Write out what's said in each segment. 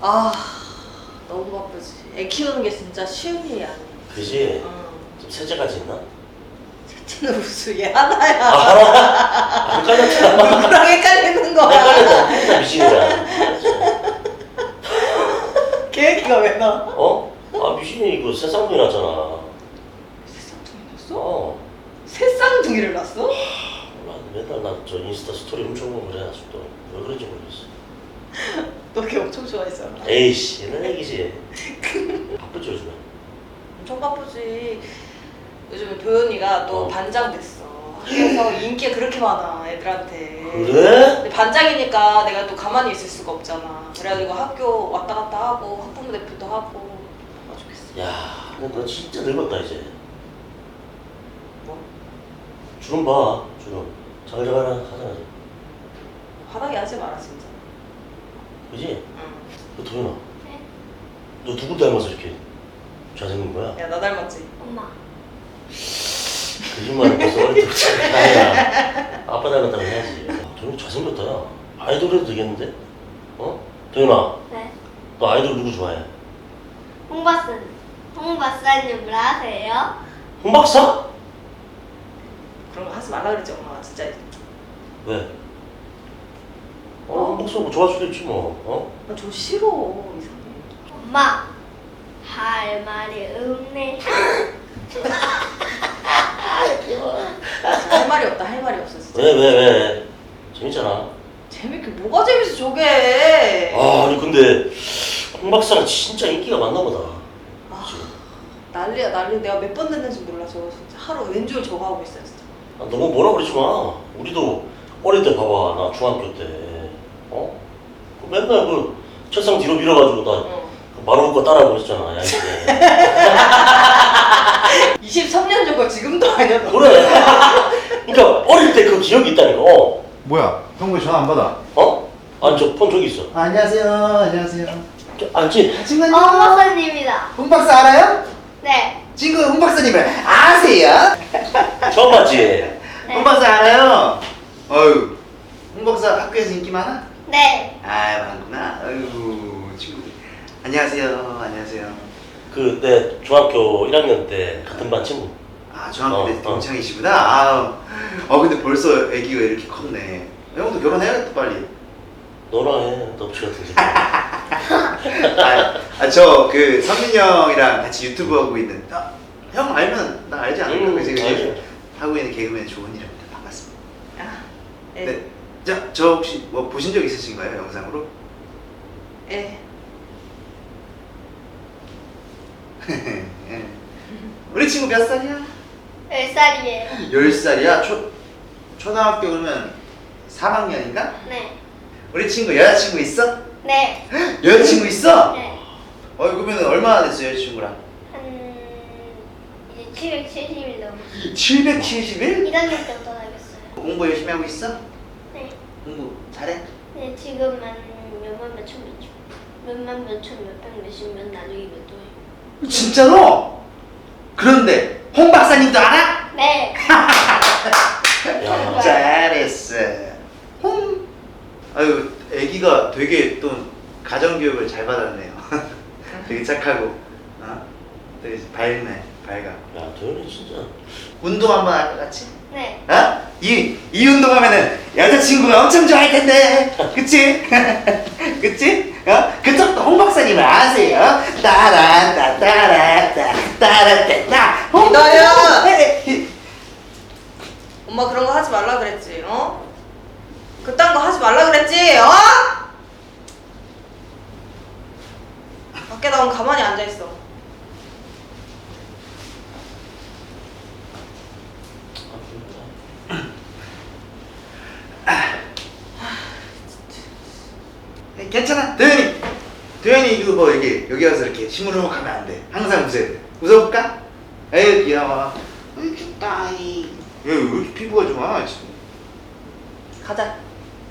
아 너무 바쁘지. 애 키우는 게 진짜 쉬운 일이 아니야. 그지? 어. 좀 세제까지 있나? 쟤는 무슨 얘 하나야. 아, 헷갈렸다. 누구랑 헷갈리는 거야. 헷갈렸다. 진짜 미친이야. 계획이가 왜 나? 어? 아, 미친이 이거 세상분이 났잖아. 새쌍둥이 났어? 어. 새쌍둥이를 낳았어? 몰라. 맨날 나 저 인스타 스토리 엄청 보고 그래. 아직도. 왜 그런지 모르겠어. 너 걔 엄청 좋아했잖아. 에이씨, 옛날 얘기지. 바쁘지, 요즘에. 엄청 바쁘지. 요즘에 도현이가 또 어. 반장 됐어. 학교에서 인기가 그렇게 많아 애들한테. 그래? 근데 반장이니까 내가 또 가만히 있을 수가 없잖아. 그래가지고 학교 왔다 갔다 하고 학부모 대표도 하고 아 좋겠어. 야, 근데 너 진짜 늙었다, 이제. 뭐? 주름 봐, 주름. 자글자글 하잖아. 화나게 하지 마라 진짜. 그지? 응. 너 도현아. 네. 너 누구 닮아서 이렇게 잘생긴 거야? 야 나 닮았지? 엄마. 거짓말 벌써 어릴 때부터 아니야. 아빠 닮았다고 해야지. 도현이 잘생겼다, 야. 아이돌 해도 되겠는데? 어? 도현아, 네. 너 아이돌 누구 좋아해? 홍 박사님. 홍 박사님 아세요? 홍 박사? 그런 거 하지 말라 그랬지 엄마가 진짜. 왜? 어, 홍 박사 뭐 좋아할 수도 있지 뭐. 어? 나저 싫어 이상해. 엄마. 할 말이 없네. 할 말이 없다 할 말이 없어 진짜. 왜, 왜, 왜? 재밌잖아. 재밌게 뭐가 재밌어 저게. 아, 아니 근데 홍 박사는 진짜 인기가 많나 보다. 아, 그치? 난리야 난리. 내가 몇 번 됐는지 몰라 저거 진짜 하루 왼줄 저거 하고 있어요 진짜. 아, 너무 뭐라 그러지 마. 우리도 어릴 때 봐봐. 나 중학교 때. 어? 그 맨날 그 책상 뒤로 밀어가지고 나 어. 마루 거 따라하고 있었잖아. 야, 이제. 23년 전거 지금도 아니야 너. 그래. 그러니까 어릴 때 그 기억이 있다니까. 어? 뭐야? 형 왜 전화 안 받아? 어? 아니 저 폰 저기 있어. 아, 안녕하세요. 안녕하세요. 저, 알지? 친구 어, 홍 박사님이다. 홍 박사 알아요? 네. 친구 홍 박사님을 아세요? 처음 봤지? 네. 홍 박사 알아요? 어유. 홍 박사 학교에서 인기 많아? 네. 아, 많구나. 어유, 친구들. 안녕하세요. 안녕하세요. 그내 중학교 1학년 때 같은 반 친구. 아, 중학교 어, 때 어. 동창이시구나. 아, 어, 근데 벌써 아기가 이렇게 컸네. 형도 결혼해야겠다, 빨리. 너나 해. 넙치 같은 새끼. 아, 아, 저그 선민 형이랑 같이 유튜브 하고 있는 아, 형 알면 나 알지 않을까? 음, 알지. 하고 있는 개그맨 조은이랍니다. 반갑습니다. 아, 예. 네. 자, 저 혹시 뭐 보신 적 있으신가요? 영상으로? 예. 예. 우리 친구 몇 살이야? 10살이에요. 10살이야? 초, 초등학교 그러면 3학년인가? 네. 우리 친구 여자친구 있어? 네. 여자친구 있어? 네. 어, 그러면 얼마나 됐어, 여자친구랑? 한 이제 770일 넘었어요. 770일? 1학년 때부터 알겠어요. 공부 열심히 하고 있어? 네. 공부 잘해? 네, 지금은 몇만 몇천 몇천 몇만 몇천 몇백 몇십 몇 나누기 몇 도예요. 진짜로? 그런데 홍 박사님도 알아? 네. 야. 잘했어. 홍. 아유, 아기가 되게 또 가정 교육을 잘 받았네요. 되게 착하고, 어? 되게 밝네, 밝아. 야, 도현이 진짜. 운동 한번 같이? 네. 어? 이, 이 운동하면은 여자친구가 엄청 좋아할 텐데. 그치? 그치? 어? 그쪽도 홍 박사님을 아세요? 따라, 따, 따라, 따, 따라, 따, 따. 홍 기다려! 박사님. 엄마 그런 거 하지 말라 그랬지, 어? 그딴 거 하지 말라 그랬지, 어? 밖에 나오면 가만히 앉아 있어. 괜찮아, 도현이. 도현이 이거 뭐 여기 여기 와서 이렇게 시무룩 하면 안 돼. 항상 웃어야 돼. 웃어볼까? 에이 귀여워. 으이 귀따이. 얘왜 이렇게 피부가 좋아? 지금. 가자.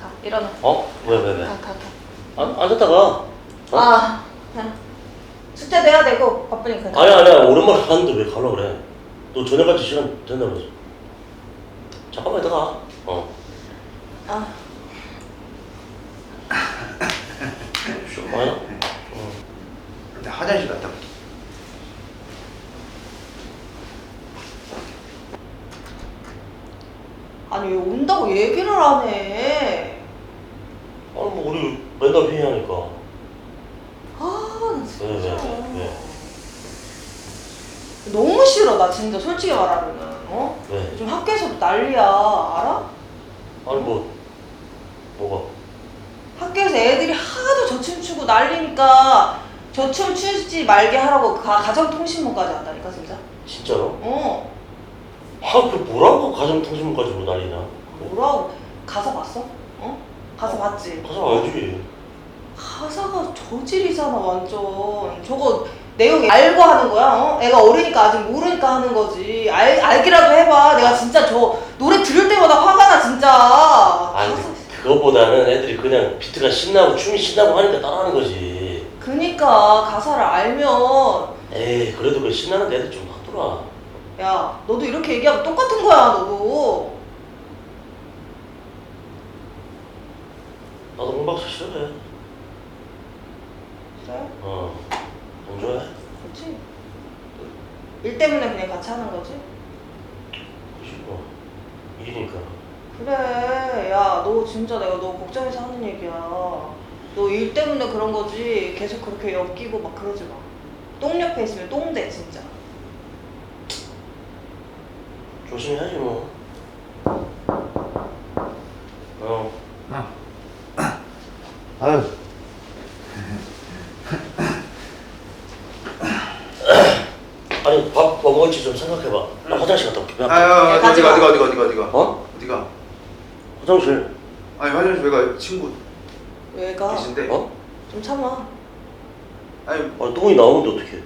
가, 일어나. 어? 왜, 왜, 왜? 가, 가, 가. 안, 앉았다가. 어? 아, 그냥 숙제도 해야 되고 바쁘니까. 가. 아니야, 아니야. 오랜만에 가는데 왜 가려고 그래? 너 저녁까지 시간 된다면서. 잠깐만 있다가. 어. 아, 좀 많이. 화장실 갔다 올게. 아니 왜 온다고 얘기를 안 해? 아니 뭐 우리 맨날 회의하니까 아, 나 왜, 왜, 진짜. 왜, 왜? 너무 싫어, 나 진짜 솔직히 말하면은. 어? 왜? 요즘 학교에서도 난리야, 알아? 아니 뭐 뭐가? 학교에서 애들이 하도 저 춤 추고 난리니까 저 춤 추지 말게 하라고 가, 가정통신문까지 한다니까, 진짜. 진짜로? 어. 아 그 뭐라고 가정통신문 가지고 난리냐? 뭐라고? 가사 봤어? 어? 가사 봤지? 가서 알지. 가사가 저질이잖아 완전 저거 내용 알고 하는 거야 어? 애가 어리니까 아직 모르니까 하는 거지 알, 알기라도 해봐 내가 진짜 저 노래 들을 때마다 화가 나 진짜 아니 가사- 그것보다는 애들이 그냥 비트가 신나고 춤이 신나고 하니까 따라하는 거지. 그니까 가사를 알면 에이 그래도 그 신나는 애들 좀 하더라. 야 너도 이렇게 얘기하면 똑같은 거야 너도 나도 홍박사 싫어해. 그래? 어. 안 좋아해? 그렇지 일 때문에 그냥 같이 하는 거지 그지 뭐. 일이니까. 그래 야 너 진짜 내가 너 걱정해서 하는 얘기야 너 일 때문에 그런 거지 계속 그렇게 엮이고 막 그러지 마 똥 옆에 있으면 똥돼 진짜 조심히 하지 뭐. 어. 아유. 아니 밥 뭐 먹을지 좀 생각해봐. 나 화장실 갔다 올게. 아유 가지 어디가 마. 어디가 어디가 어디가 어디가 어? 어디가? 화장실. 아니 화장실 왜 가? 친구 왜가 계신데? 어? 좀 참아 아니 아니 똥이 나오는데 어떡해.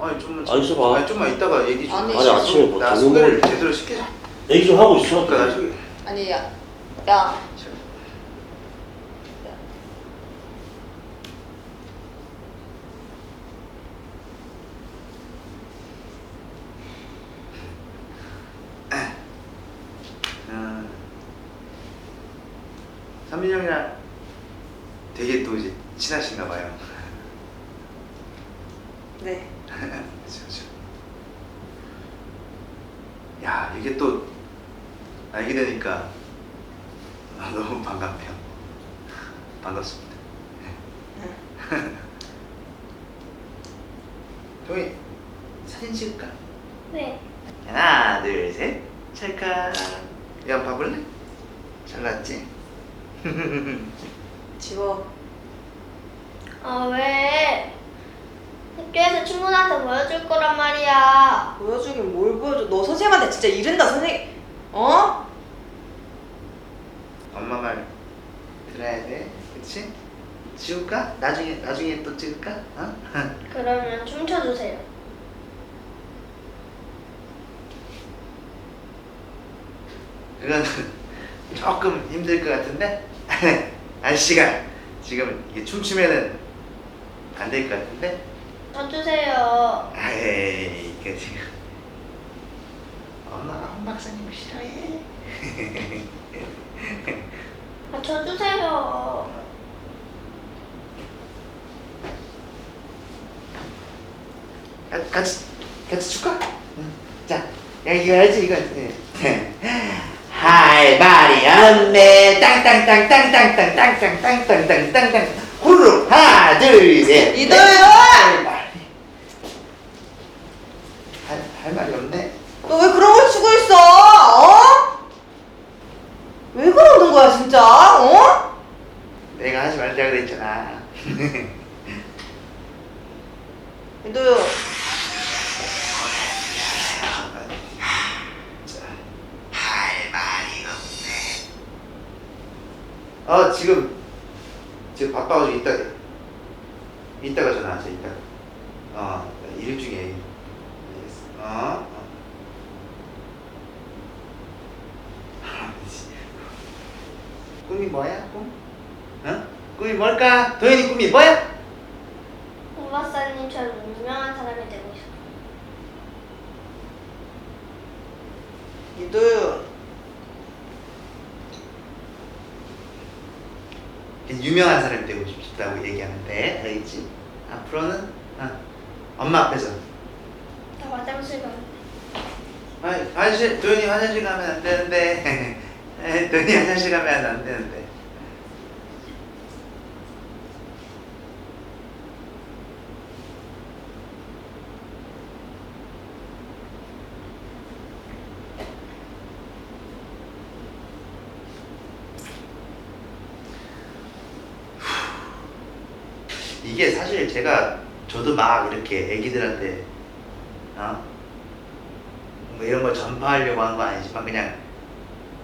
아니 좀만 아, 있어봐. 아니 좀만 이따가 얘기 좀. 아니, 아니, 아침에 뭐나 좋은 소개를 걸- 제대로 시키자. 얘기 좀 하고 있어. 그러니까 나 소개. 아니 야, 야 음. 삼민 형이랑 되게 또 이제 친하신가 봐요. 네. 그쵸. 야 이게 또 알게 되니까 아, 너무 반갑네요. 반갑습니다. 동이 사진 찍을까? 네. 하나 둘 셋. 찰칵. 야 봐볼래? 잘났지? 지워 아 왜? 학교에서 친구들한테 보여줄 거란 말이야. 보여주긴 뭘 보여줘 너 선생님한테 진짜 이른다 선생님 어? 엄마 말 들어야 돼. 그치? 지울까? 나중에 나중에 또 찍을까? 어? 그러면 춤춰주세요. 그건 조금 힘들 것 같은데 아저씨가 지금 이게 춤추면은 안 될 것 같은데 쳐주세요. 에이 그 지금 엄마가 홍 박사님 싫어해 아, 쳐주세요. 가- 같이 같이 출까? 응. 자, 야 이거 알지 이거. 네. 할 말이 없네. 땅땅땅땅땅땅땅땅땅땅땅땅 후루 하나 둘 셋. 이도현! 할 말이 할, 할 말이 없네. 너 왜 그런 걸 치고 있어? 어? 왜 그러는 거야 진짜? 어? 내가 하지 말자 그랬잖아. 이도현 자, 할 말이 어 지금 지금 바빠가지고 이따 이따가 전화하자 이따. 어일 중에 일. 알겠어. 어. 어. 꿈이 뭐야 꿈? 어? 꿈이 뭘까? 도현이 꿈이 뭐야? 홍 박사님처럼 유명한 사람이 되고 싶어. 이도현 유명한 사람이 되고 싶다고 얘기하면 돼, 알겠지? 앞으로는 어, 엄마 앞에서 나 화장실 가는데. 아, 화장실 도현이 화장실 가면 안 되는데 에, 도현이 화장실 가면 안 되는데 이게 사실 제가 저도 막 이렇게 애기들한테 어? 뭐 이런 걸 전파하려고 한 건 아니지만 그냥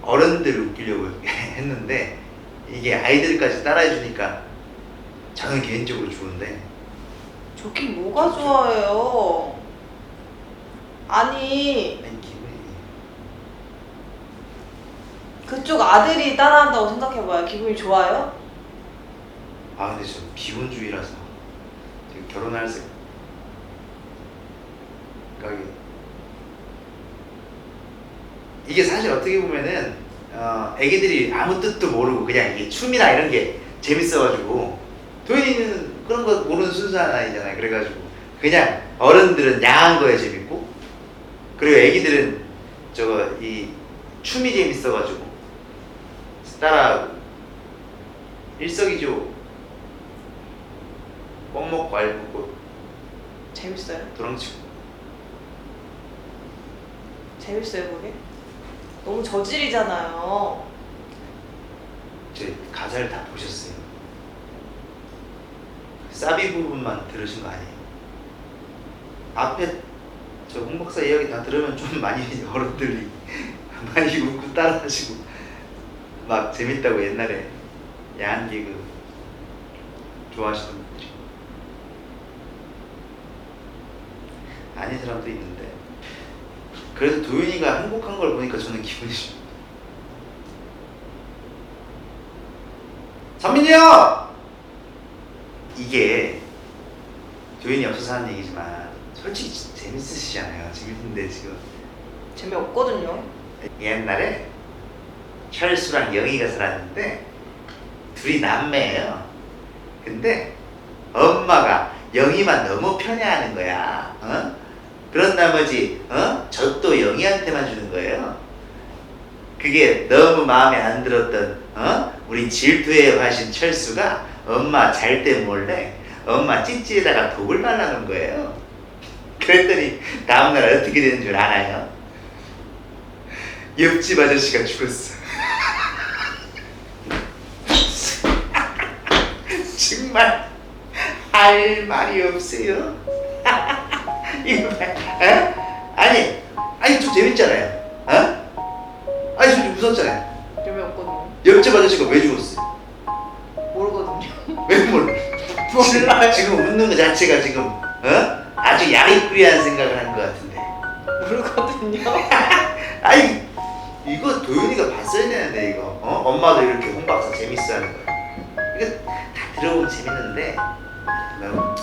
어른들을 웃기려고 했는데 이게 아이들까지 따라해 주니까 저는 개인적으로 좋은데 좋긴 뭐가 좋아해요? 아니 기분이 그쪽 아들이 따라한다고 생각해봐요. 기분이 좋아요? 아 근데 저 비혼주의라서 결혼할 생 각이 이게 사실 어떻게 보면은 어, 애기들이 아무 뜻도 모르고 그냥 이게 춤이나 이런 게 재밌어가지고 도현이는 그런 거 모르는 순수한 아이잖아요. 그래가지고 그냥 어른들은 야한 거에 재밌고 그리고 애기들은 저거 이 춤이 재밌어가지고 따라하고 일석이조 뻥 먹고 알 먹고 재밌어요? 도랑치고 재밌어요 그게? 너무 저질이잖아요. 제 가사를 다 보셨어요? 사비 부분만 들으신 거 아니에요? 앞에 저 홍박사 이야기 다 들으면 좀 많이 어른들이 많이 웃고 따라하시고. 막 재밌다고 옛날에 야한 개그 좋아하시는 분들이 아닌 사람도 있는데 그래도 도윤이가 행복한 걸 보니까 저는 기분이 좋 선민이 형! 이게 도윤이 없어서 하는 얘기지만 솔직히 재밌으시잖아요 재밌는데 지금 재미없거든요. 옛날에 철수랑 영희가 살았는데 둘이 남매예요. 근데 엄마가 영희만 너무 편애하는 거야. 어? 그런 나머지 어? 젖도 영희한테만 주는 거예요. 그게 너무 마음에 안 들었던 어? 우리 질투의 화신 철수가 엄마 잘 때 몰래 엄마 찌찌에다가 독을 발라놓은 거예요. 그랬더니 다음날 어떻게 되는 줄 알아요? 옆집 아저씨가 죽었어. 정말 할 말이 없어요. 어? 아니, 아니 좀 재밌잖아요. 어? 아니 좀 웃었잖아요. 재미없거든요. 옆집 아저씨가 왜 죽었어? 모르거든요. 왜 몰라? 몰라요. 지금 웃는 거 자체가 지금 어? 아주 야리꾸리한 생각을 하는 것 같은데. 모르거든요. 아니 이거 도윤이가 봤어야 되는데 이거 어? 엄마도 이렇게 홍박사 재밌어하는 거 이거 다 들어보면 재밌는데 뭐,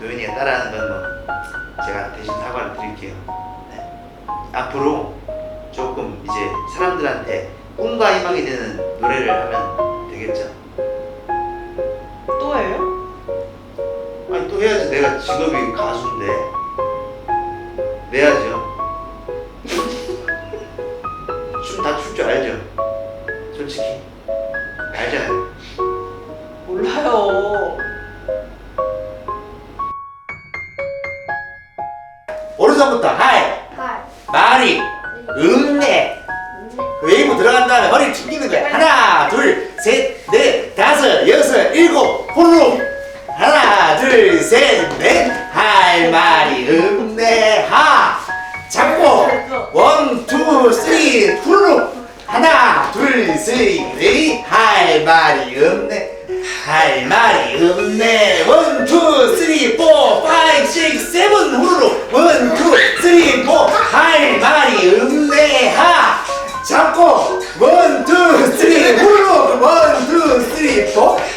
도윤이가 따라하는 건 뭐 제가 대신 사과를 드릴게요. 네. 앞으로 조금 이제 사람들한테 꿈과 희망이 되는 노래를 하면 되겠죠? 또 해요? 아니 또 해야지. 내가 직업이 가수인데. 내야죠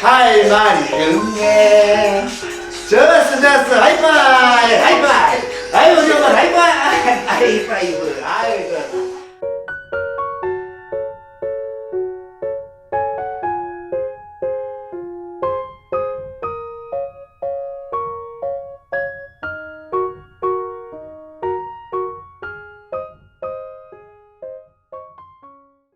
はいマリ君ジスジスハイイハイイ。ハイイ。ハイパイ